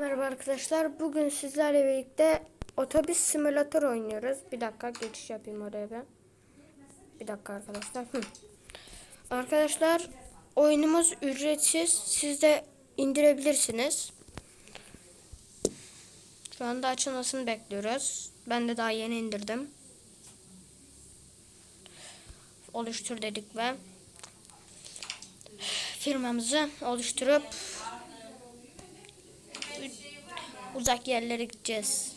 Merhaba arkadaşlar. Bugün sizlerle birlikte otobüs simülatör oynuyoruz. Bir dakika geçiş yapayım oraya ben. Bir dakika arkadaşlar. Hı. Arkadaşlar oyunumuz ücretsiz. Siz de indirebilirsiniz. Şu anda açılmasını bekliyoruz. Ben de daha yeni indirdim. Oluştur dedik ve firmamızı oluşturup uzak yerlere gideceğiz.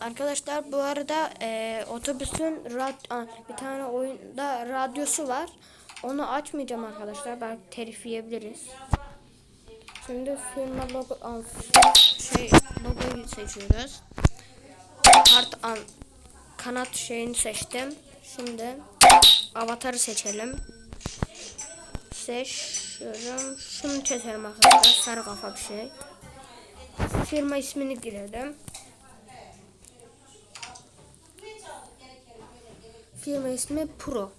Arkadaşlar bu arada e, otobüsün rad bir tane oyunda radyosu var. Onu açmayacağım arkadaşlar. Belki telif yiyebiliriz. Şimdi firma logo aa, şey logoyu seçiyoruz. Kart an kanat şeyini seçtim. Şimdi avatarı seçelim. Seçiyorum. Şunu çekelim arkadaşlar. Sarı kafa bir şey firma ismini girelim. Firma ismi Pro.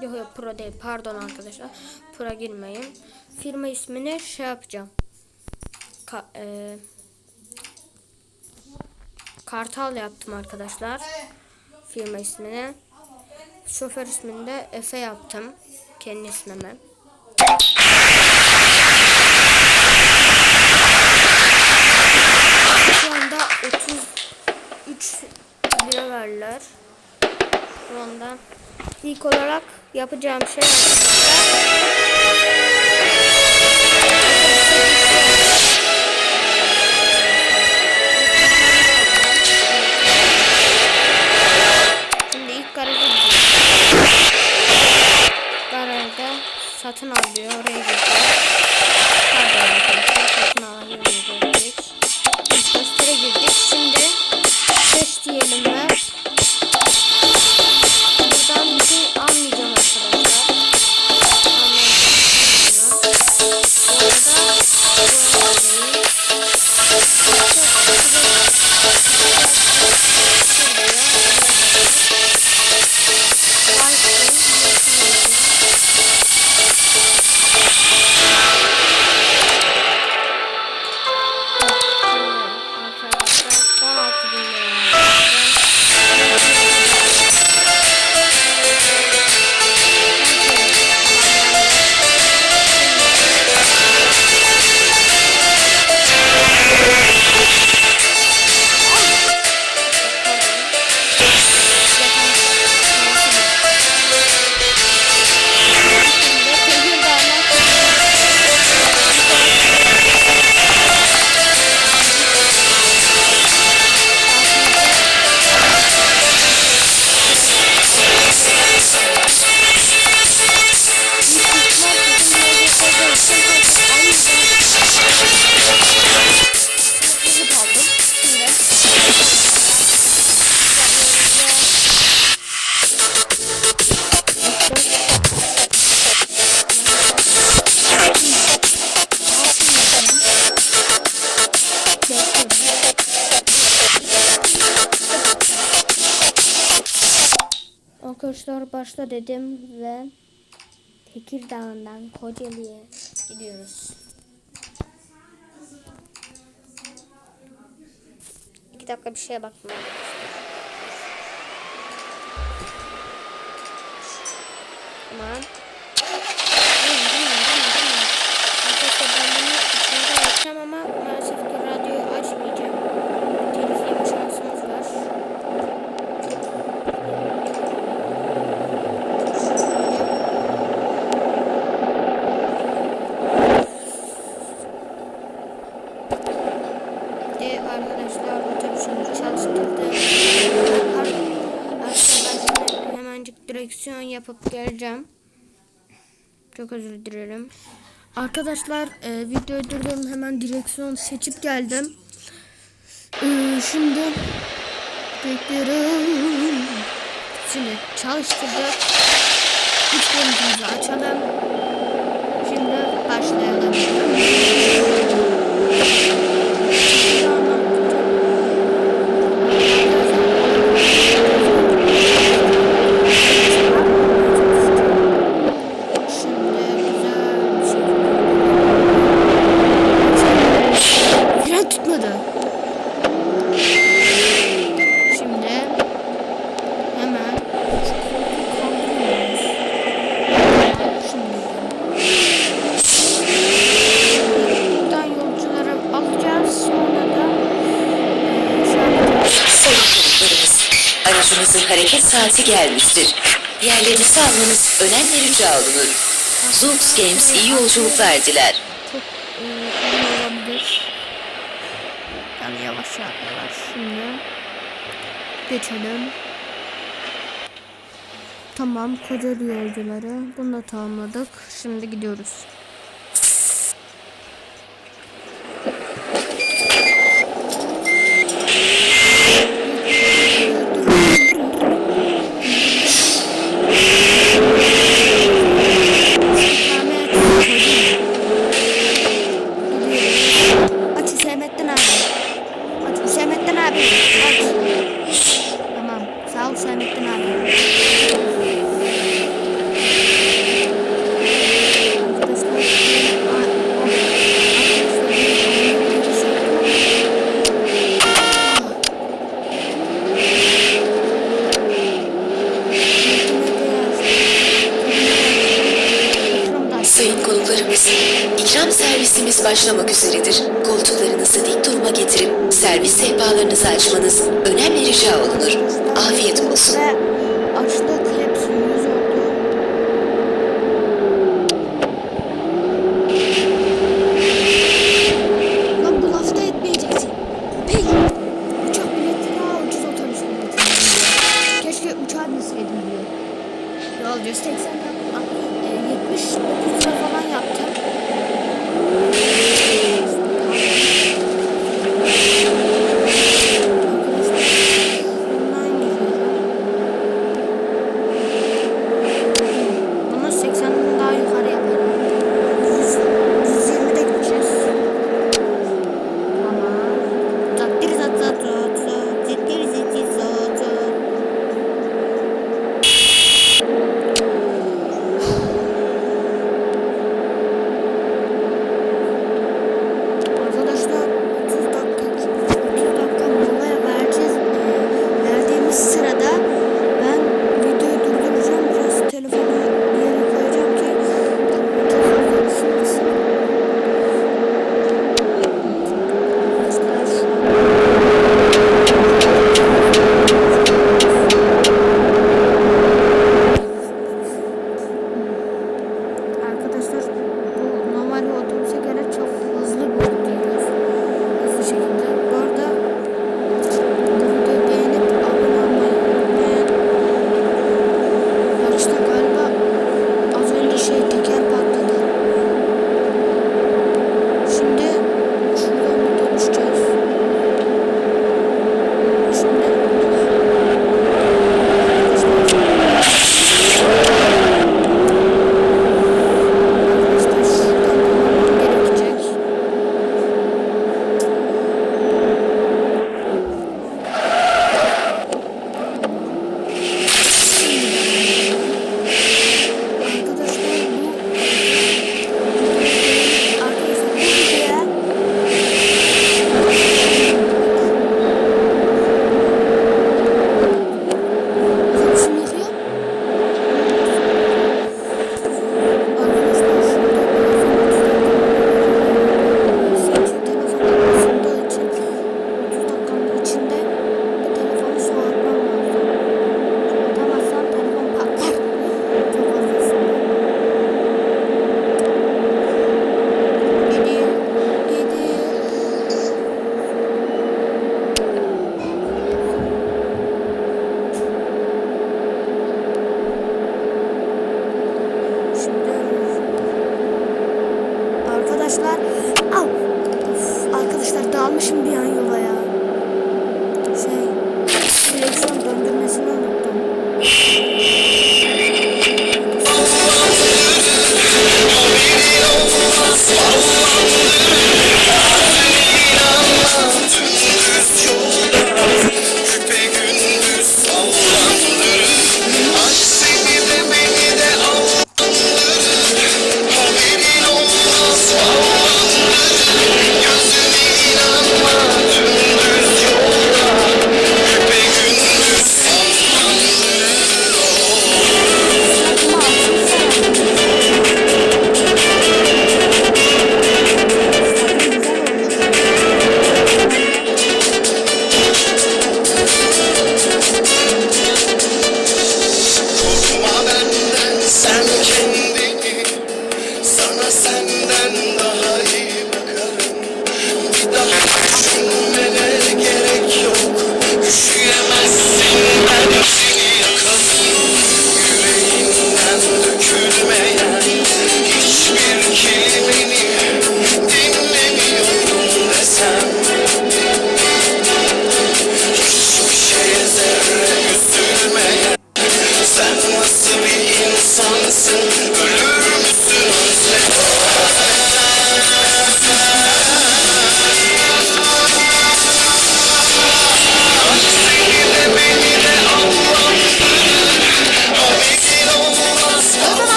Yok yok Pro değil pardon arkadaşlar. Pro girmeyin. Firma ismini şey yapacağım. Ka e Kartal yaptım arkadaşlar. Firma ismini. Şoför ismini de Efe yaptım. Kendi ismime. Şu anda 33 lira verdiler. Şu anda ilk olarak yapacağım şey arkadaşlar. Şimdi ilk gidiyoruz. Garajda satın al diyor. Oraya gidiyoruz. Pardon arkadaşlar satın alamıyoruz. Arkadaşlar başla dedim ve Tekirdağ'dan Kocaeli'ye gidiyoruz. İki dakika bir şeye baktım. Tamam. Arkadaşlar ben bunu içeride yapacağım ama maalesef ki radyoyu açmayacağım. Telif yeme şansımız var. E, arkadaşlar otobüsümü çalıştırdım. Arkadaşlar ben hemencik direksiyon yapıp geleceğim. Çok özür dilerim. Arkadaşlar e, videoyu durdurdum hemen direksiyon seçip geldim. E, şimdi bekliyorum. Şimdi çalıştırdık. Üç görüntümüzü açalım. Şimdi başlayalım. hareket saati gelmiştir. Yerlerinizi almanız önemli rica olunur. Zoox Games iyi yolculuklar diler. Çok iyi olabilir. Yani yavaş yapıyorlar şimdi. Geçelim. Tamam koca yolcuları. Bunu da tamamladık. Şimdi gidiyoruz. başlamak üzeredir. Koltuklarınızı dik duruma getirip servis sehpalarınızı açmanız önemli rica olunur. Afiyet olsun.